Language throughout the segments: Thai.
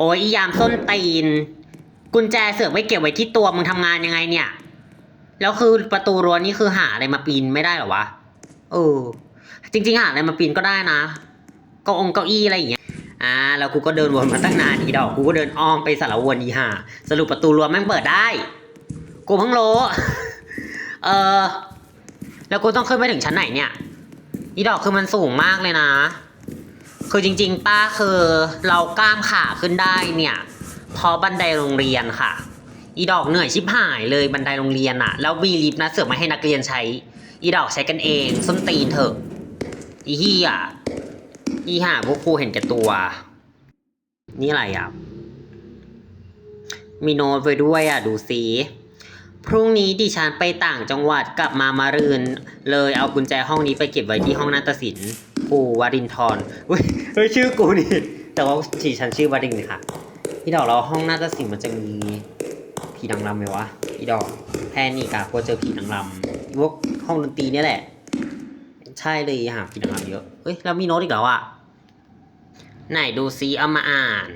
โอ้ยอียามส้นตีน กุญแจเสือกไว้เก็บไว้ที่ตัวมึงทำงานยังไงเนี่ย แล้วคือประตูรั้วนี่คือหาอะไรมาปีนไม่ได้หรอวะ เออ จริง ๆ หาอะไรมาปีนก็ได้นะเก้าองเก้าอี้อะไรอย่างเงี้ย อ่า แล้วกูก็เดินวนมาตั้งนานอีดอก กูก็เดินอ้อมไปสารวนอีห่าสรุปประตูรั้วแม่งเปิดได้ กูเพิ่งรู้เออ แล้วกูต้องขึ้นไปถึงชั้นไหนเนี่ย อีดอกคือมันสูงมากเลยนะ คือจริง ๆ ป้าคือเรากล้ามขาขึ้นได้เนี่ยเพราะบันไดโรงเรียนค่ะ อีดอกเหนื่อยชิบหายเลยบันไดโรงเรียนอะแล้วมีลิฟต์นะเสือกมาให้นักเรียนใช้ อีดอกใช้กันเองส้นตีนเถอะ อีฮียอีห่าพวกครูเห็นแก่ตัว นี่อะไรอะมีโน้ตไว้ด้วยอะดูสิพรุ่งนี้ดิฉันไปต่างจังหวัดกลับมามารืน เลยเอากุญแจห้องนี้ไปเก็บไว้ที่ห้องนาฏศิลป์ ปูวรินทร์เฮ้ยเฮ้ยชื่อกูนี่ แต่ว่าฉีฉันชื่อวรินนะค่ะพี่ดอกเราห้องน่าจะสิ่งมันจะมีผีนางรำไหมวะพี่ดอกแพนิกอะกลัวเจอผีนางรำพวกห้องดนตรีเนี่ยแหละ ใช่เลยหาผีนางรำเยอะเฮ้ยเรามีโน้ตอีกแล้วอะไหนดูซิเอามาอ่าน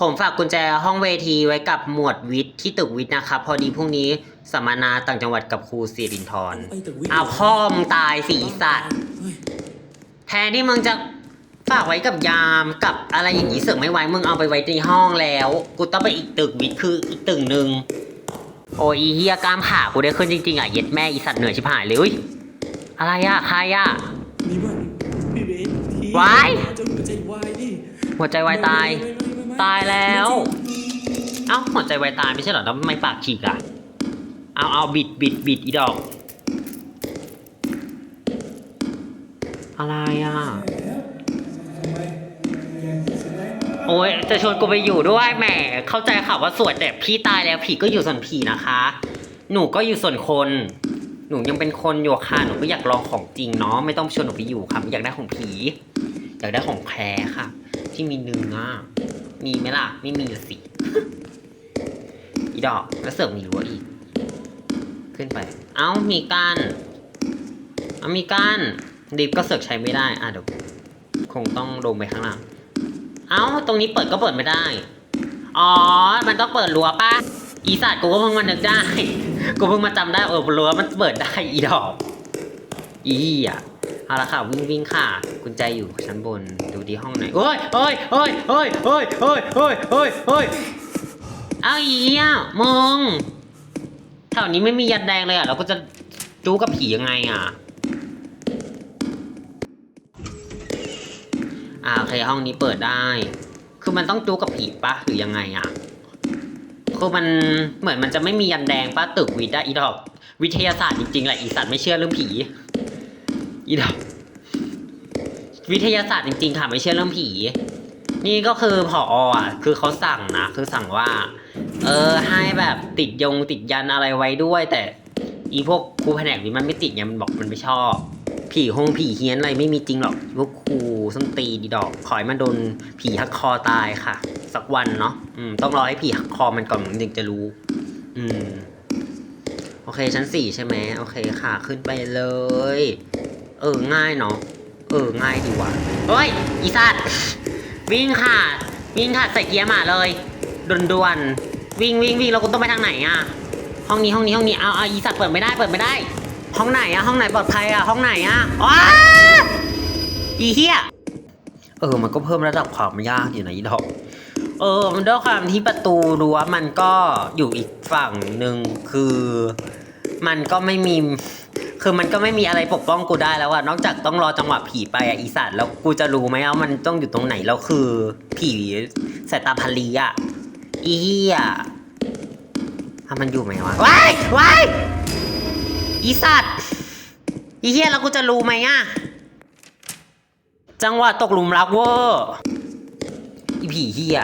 ผมฝากกุญแจห้องเวทีไว้กับหมวดวิทย์ที่ตึกวิทย์นะครับ พอดีพรุ่งนี้สัมมนาต่างจังหวัดกับครูสิรินทร์ไอ้ตึกวิทย์เอาพ่อมึงตายสีสัตว์ เฮ้ยแทนที่มึงจะฝากไว้กับยามกับอะไรอย่างนี้เสือกไม่ไว้มึงเอาไปไว้ในห้องแล้ว กูต้องไปอีกตึกวิทย์คืออีกตึกหนึ่งโอ้ยอีเฮียกล้ามขากูได้ขึ้นจริงๆอะเย็ดแม่อีสัตว์เหนื่อยชิบหายเลยอุ๊ยอะไรอะใครอะนี่มันพี่เบสทีวาย จะหัวใจวายนี่หัวใจวายตาย ไม่ไม่ไม่ไม่ ตายแล้ว เอ้าหัวใจวายตายไม่ใช่เหรอแล้วทำไมปากฉีกอะ เอาเอาบิดบิดบิดอีดอก อะไรอะ โอ้ยจะชวนกูไปอยู่ด้วยแหม เข้าใจค่ะว่าสวยแต่พี่ตายแล้วผีก็อยู่ส่วนผีนะคะ หนูก็อยู่ส่วนคน หนูยังเป็นคนอยู่ค่ะ หนูก็อยากลองของจริงเนาะ ไม่ต้องชวนหนูไปอยู่ค่ะไม่อยากได้ของผี อยากได้ของแพ้ค่ะ ที่มีเนื้อ มีไหมล่ะ ไม่มีละสิ อีดอกแล้วเสือกมีรั้วอีก ขึ้นไป เอ้า มีก้านเอามีก้านดิฟก็เสือกใช้ไม่ได้ อะเดี๋ยวคงต้องลงไปข้างล่าง เอ้า ตรงนี้เปิดก็เปิดไม่ได้ อ๋อ มันต้องเปิดรั้วป่ะ อีสัตว์กูก็เพิ่งมานึกได้ กูเพิ่งมาจำได้เออรั้วมันเปิดได้ อีดอก อีอะ เอาละค่ะวิ่งวิ่งค่ะ กุญแจอยู่ชั้นบนดูดีห้องไหนโอ้ยโอ้ยโอ้ยโอ้ยโอ้ยโอ้ยโอ้ยโอ้ยโอ้ยเอาอีอะมึงแถวนี้ไม่มียันแดงเลยอะเราก็จะจู้กับผียังไงอะอ่าโอเคห้องนี้เปิดได้ คือมันต้องจู้กับผีปะหรือยังไงอะคือมันเหมือนมันจะไม่มียันแดงปะตึกวิทย์อะอีดอกวิทยาศาสตร์จริงๆแหละอีสัตว์ไม่เชื่อเรื่องผี อีดอกวิทยาศาสตร์จริงๆค่ะไม่เชื่อเรื่องผี นี่ก็คือผออะ คือเขาสั่งนะคือสั่งว่า เออให้แบบติดยงติดยันอะไรไว้ด้วย แต่ อีพวกครูแผนกนี้มันไม่ติดไงมันบอกมันไม่ชอบ ผีหงผีเฮี้ยนอะไรไม่มีจริงหรอกพวกครูส้นตีดีดอกขอยมันโดนผีหักคอตายค่ะ สักวันเนาะอืมต้องรอให้ผีหักคอมันก่อนมันถึงจะรู้ อืมโอเคชั้นสี่ใช่ไหมโอเคค่ะ ขึ้นไปเลย เออง่ายเนาะเออง่ายดีว่ะเฮ้ยอีสัตว์วิ่งค่ะ วิ่งค่ะใส่เกียร์หมาเลยด่วนๆวิ่งวิ่งวิ่งเราก็ต้องไปทางไหนอะห้องนี้ห้องนี้ห้องนี้เอาเอาอีสัตว์เปิดไม่ได้เปิดไม่ได้ ห้องไหนอะห้องไหนปลอดภัยอะห้องไหนอะว้าอีเหี้ยเออ มันก็เพิ่มระดับความยากอยู่นะอีดอก เออ มันด้วยความที่ประตูรั้วมันก็อยู่อีกฝั่งหนึ่งคือ มันก็ไม่มี คือมันก็ไม่มีอะไรปกป้องกูได้แล้วอะนอกจากต้องรอจังหวะผีไปอะอีสัตว์แล้วกูจะรู้ไหมว่ามันต้องอยู่ตรงไหนแล้วคือผีสายตาพันลีอะอีเหี้ยถ้ามันอยู่ไหมวะว้ายว้ายอีสัตว์อีเหี้ยแล้วกูจะรู้ไหมอะจังหวะตกหลุมรักเวอร์อีผีเฮีย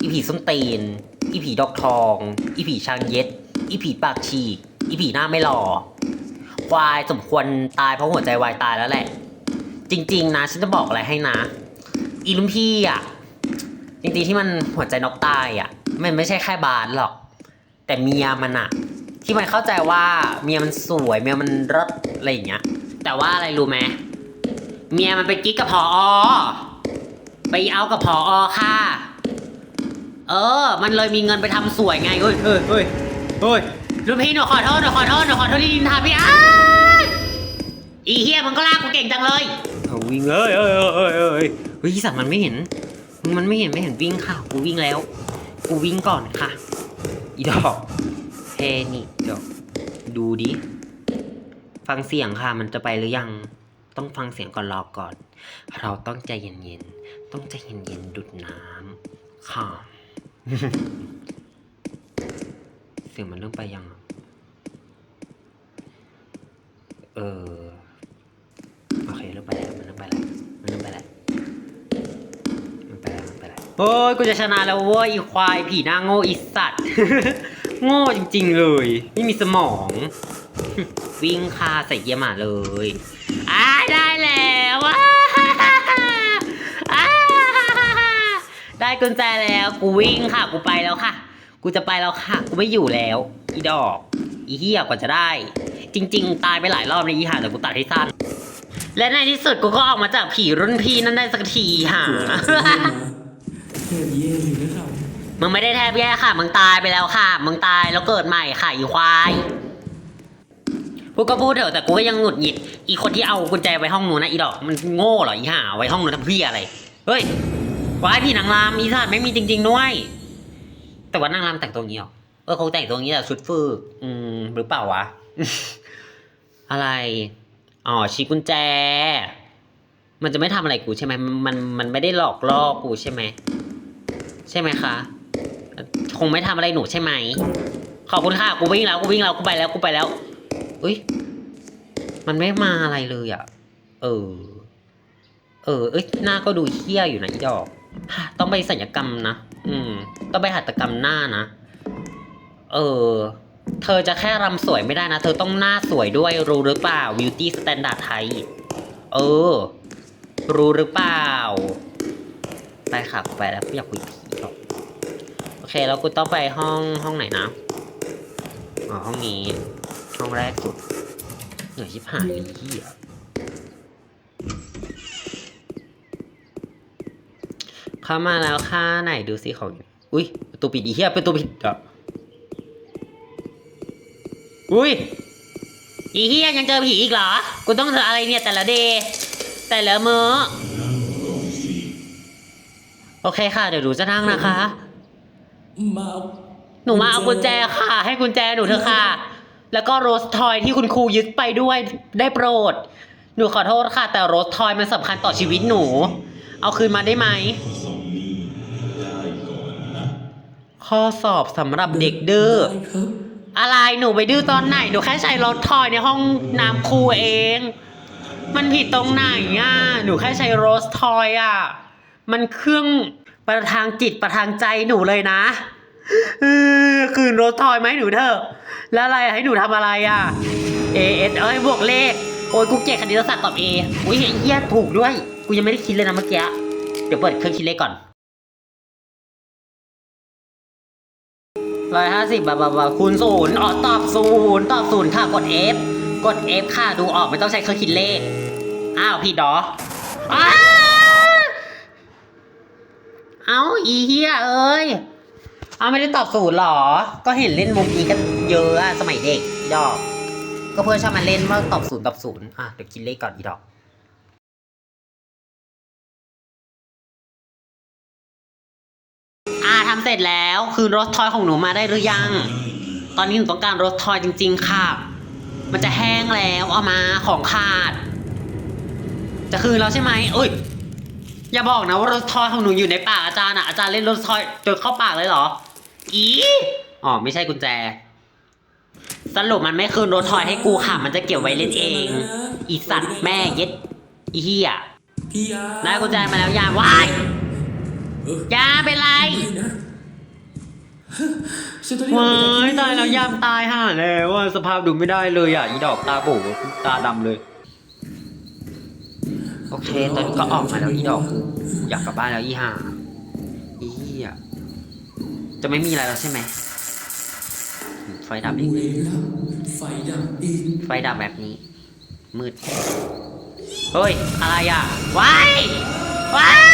อีผีส้นตีนอีผีดอกทอง อีผีช้างเย็ด อีผีปากฉีก อีผีหน้าไม่หล่อค วายสมควรตายเพราะหัวใจวายตายแล้วแหละ จริง ๆ นะฉันจะบอกอะไรให้นะ อีลุงพี่อะ จริงๆที่มันหัวใจนอกตายอะ มันไม่ใช่แค่บาสหรอก แต่เมียมันอะ ที่มันเข้าใจว่าเมียมันสวยเมียมันรสอะไรอย่างเงี้ย แต่ว่าอะไรรู้ไหมเมียมันไปกิ๊กกับพออไปเอากับพออค่ะ เออ มันเลยมีเงินไปทำสวยไงเฮ้ยเฮ้ยเฮ้ยเฮ้ย รุ่นพี่หนูขอโทษหนูขอโทษหนูขอโทษที่ดินทาพี่อ้ายอีเฮียมันก็ลากกูเก่งจังเลยเอาวิ่งเอ้ยเอ้ยเอ้ยเอ้ยเอ้ยเฮ้ยสัตว์มันไม่เห็น มันไม่เห็นไม่เห็นวิ่งค่ะ กูวิ่งแล้ว กูวิ่งก่อนค่ะ อีดอกเฮนี่เดี๋ยวดูดิ ฟังเสียงค่ะ มันจะไปหรือยัง ต้องฟังเสียงก่อนรอก่อน เราต้องใจเย็นๆ ต้องใจเย็นๆ ดุดน้ำค่ะ เสียงมันเริ่มไปยัง เออโอเคเริ่มไปแล้วมันเริ่มไปแล้วมันเริ่มไปแล้วมันไปแล้วมันไปแล้วโอ้ยกูจะชนะแล้วเว้ยอีควายผีหน้าโง่อีสัตว์ โง่จริงๆเลย ไม่มีสมอง วิ่งคาใส่เกียร์หมาเลยอ้าได้แล้วว้าได้กุญแจแล้ว กูวิ่งค่ะ กูไปแล้วค่ะ กูจะไปแล้วค่ะ กูไม่อยู่แล้ว อีดอก อีเหี้ยกว่าจะได้ จริง ๆ ตายไปหลายรอบในอีห่าแต่กูตัดให้สั้น และในที่สุดกูก็ออกมาจากผีรุ่นพี่นั่นได้สักทีห่ากูอาจจะไม่มาแค่เย่เลยนะครับมึงไม่ได้แทบแย่ค่ะ มึงตายไปแล้วค่ะ มึงตายแล้วเกิดใหม่ค่ะอีควาย พูดก็พูดเถอะแต่กูก็ยังหงุดหงิด อีคนที่เอากุญแจไว้ห้องหนูนะอีดอก มันโง่เหรออีห่าเอาไว้ห้องหนูทำเพี่อะไร เฮ้ยวายพี่นางรามอีสัตว์ไม่มีจริง ๆ ด้วย แต่ว่านางรามแต่งตัวงนี้หรอเออเขาแต่งตัวงนี้แต่ชุดฝึกอืมหรือเปล่าวะ อะไร อ๋อชี้กุญแจ มันจะไม่ทำอะไรกูใช่ไหมมันมันไม่ได้หลอกล่อกูใช่ไหมใช่ไหมคะ คงไม่ทำอะไรหนูใช่ไหมขอบคุณค่ะกูวิ่งแล้วกูวิ่งแล้วกูไปแล้วกูไปแล้วอุ้ยมันไม่มาอะไรเลยอะ เออ เออ เอ้ยหน้าก็ดูเฮี้ยอยู่นะอีดอก ต้องไปสัญญกรรมนะ อืม ต้องไปหัตถกรรมหน้านะ เออ เธอจะแค่รำสวยไม่ได้นะ เธอต้องหน้าสวยด้วยรู้หรือเปล่า beauty standard ไทย เออ รู้หรือเปล่า ไปค่ะไปแล้วไม่อยากคุยผีหรอกโอเค แล้วกูต้องไปห้องห้องไหนนะ อ๋อ ห้องนี้ ห้องแรกสุดเหนื่อยชิบหายเลยเหี้ย เข้ามาแล้วค่ะไหนดูซิเขาอุ้ยประตูปิดอีเหี้ยประตูปิดอะอุ้ยอีเหี้ยยังเจอผีอีกเหรอ กูต้องเจออะไรเนี่ยแต่ละเดย์แต่ละมื้อโอเคค่ะ เดี๋ยวหนูจะนั่งนะคะ หนูมาเอากุญแจค่ะ ให้กุญแจหนูเถอะค่ะ แล้วก็โรสทอยที่คุณครูยึดไปด้วยได้โปรด หนูขอโทษค่ะ แต่โรสทอยมันสำคัญต่อชีวิตหนู เอาคืนมาได้ไหม ข้อสอบสำหรับเด็กดื้อ ได้ครับ อะไรหนูไปดื้อตอนไหน หนูแค่ใช้รถทอยในห้องน้ำครูเอง มันผิดตรงไหนอะ หนูแค่ใช้โรสทอยอะ มันเครื่องประทางจิตประทางใจหนูเลยนะเออคืนโรสทอยไหมาให้หนูเถอะ แล้วอะไรให้หนูทำอะไรอะ A S เอ้ยบวกเลข โอ้ยกูเกลียดคณิตศาสตร์ตอบ A อุ้ยไอ้เหี้ยถูกด้วย กูยังไม่ได้คิดเลยนะเมื่อกี้ เดี๋ยวเปิดเครื่องคิดเลขก่อน ร้อยห้าสิบบาบาบาคูณศูนย์อ๋อตอบศูนย์ตอบศูนย์ค่ะกด F กด F ค่ะดูออกไม่ต้องใช้เครื่องคิดเลข อ้าวผิดเหรออ้าเอาอีเฮียเอ้ย เอาไม่ได้ตอบศูนย์หรอ ก็เห็นเล่นมุกนี้กันเยอะอะสมัยเด็กดอก ก็เพื่อนชอบมาเล่นว่าตอบศูนย์ตอบศูนย์อะเดี๋ยวคิดเลขก่อนอีดอก อ่าทำเสร็จแล้ว คืนรถทอยของหนูมาได้หรือยัง ตอนนี้หนูต้องการรถทอยจริง ๆ ค่ะ มันจะแห้งแล้วเอามาของขาด จะคืนแล้วใช่ไหมเอ้ย อย่าบอกนะว่ารถทอยของหนูอยู่ในปากอาจารย์อะอาจารย์เล่นรถทอยจนเข้าปากเลยเหรอ อีอ๋อไม่ใช่กุญแจ สรุปมันไม่คืนรถทอยให้กูค่ะ มันจะเก็บไว้เล่นเอง อีสัตว์แม่เย็ดอีเหี้ยพี่ยาได้กุญแจมาแล้วยามวายเออ ยาเป็นไรไม่นะฉันต้องรีบว้าออกไปยจกที่ตายแล้วยามตายห่าแล้วว่าสภาพดูไม่ได้เลยอะอีดอกตาโบตาดำเลย โอเค ตอนนี้ก็ออกมาแล้วอีดอกกูอยากกลับบ้านแล้วอีห่าอีเหี้ยจะไม่มีอะไรแล้วใช่ไหมไฟดับอีกเวรแล้วไฟดับอีกไฟดับแบบนี้ มืด เฮ้ย อะไรอะว้ายว้าย